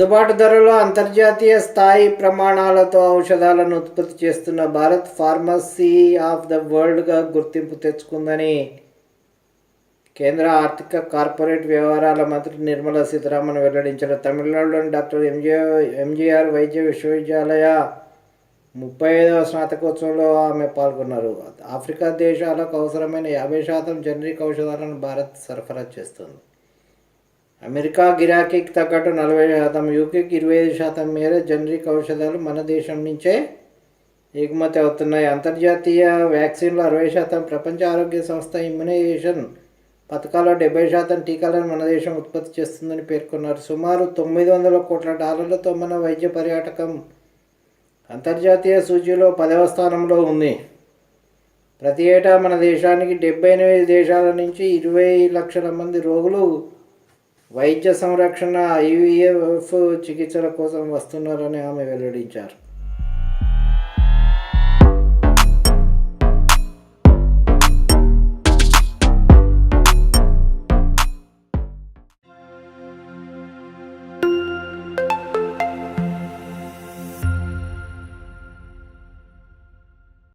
అందుబాటు ధరలో అంతర్జాతీయ స్థాయి ప్రమాణాలతో ఔషధాలను ఉత్పత్తి చేస్తున్న భారత్ ఫార్మసీ ఆఫ్ ద వరల్డ్గా గుర్తింపు తెచ్చుకుందని కేంద్ర ఆర్థిక కార్పొరేట్ వ్యవహారాల మంత్రి నిర్మలా సీతారామన్ వెల్లడించారు. తమిళనాడులోని డాక్టర్ ఎంజే ఎంజీఆర్ వైద్య విశ్వవిద్యాలయ ముప్పై ఐదవ స్నాతకోత్సవంలో ఆమె పాల్గొన్నారు. ఆఫ్రికా దేశాలకు అవసరమైన యాభై శాతం జనరిక్ ఔషధాలను భారత్ సరఫరా చేస్తుంది. అమెరికా గిరాకీకి తగ్గట్టు నలభై శాతం యూకేకి ఇరవై ఐదు శాతం మేర జనరిక్ ఔషధాలు మన దేశం నుంచే ఎగుమతి అవుతున్నాయి. అంతర్జాతీయ వ్యాక్సిన్లు అరవై శాతం ప్రపంచ ఆరోగ్య సంస్థ ఇమ్యునైజేషన్ పథకాల్లో డెబ్బై శాతం టీకాలను మన దేశం ఉత్పత్తి చేస్తుందని పేర్కొన్నారు. సుమారు తొమ్మిది వందల కోట్ల డాలర్లతో మన వైద్య పర్యాటకం అంతర్జాతీయ సూచీలో పదవ స్థానంలో ఉంది. ప్రతి ఏటా మన దేశానికి డెబ్బై ఎనిమిది దేశాల నుంచి ఇరవై లక్షల మంది రోగులు వైద్య సంరక్షణ ఐవీఎఫ్ చికిత్సల కోసం వస్తున్నారని ఆమె వెల్లడించారు.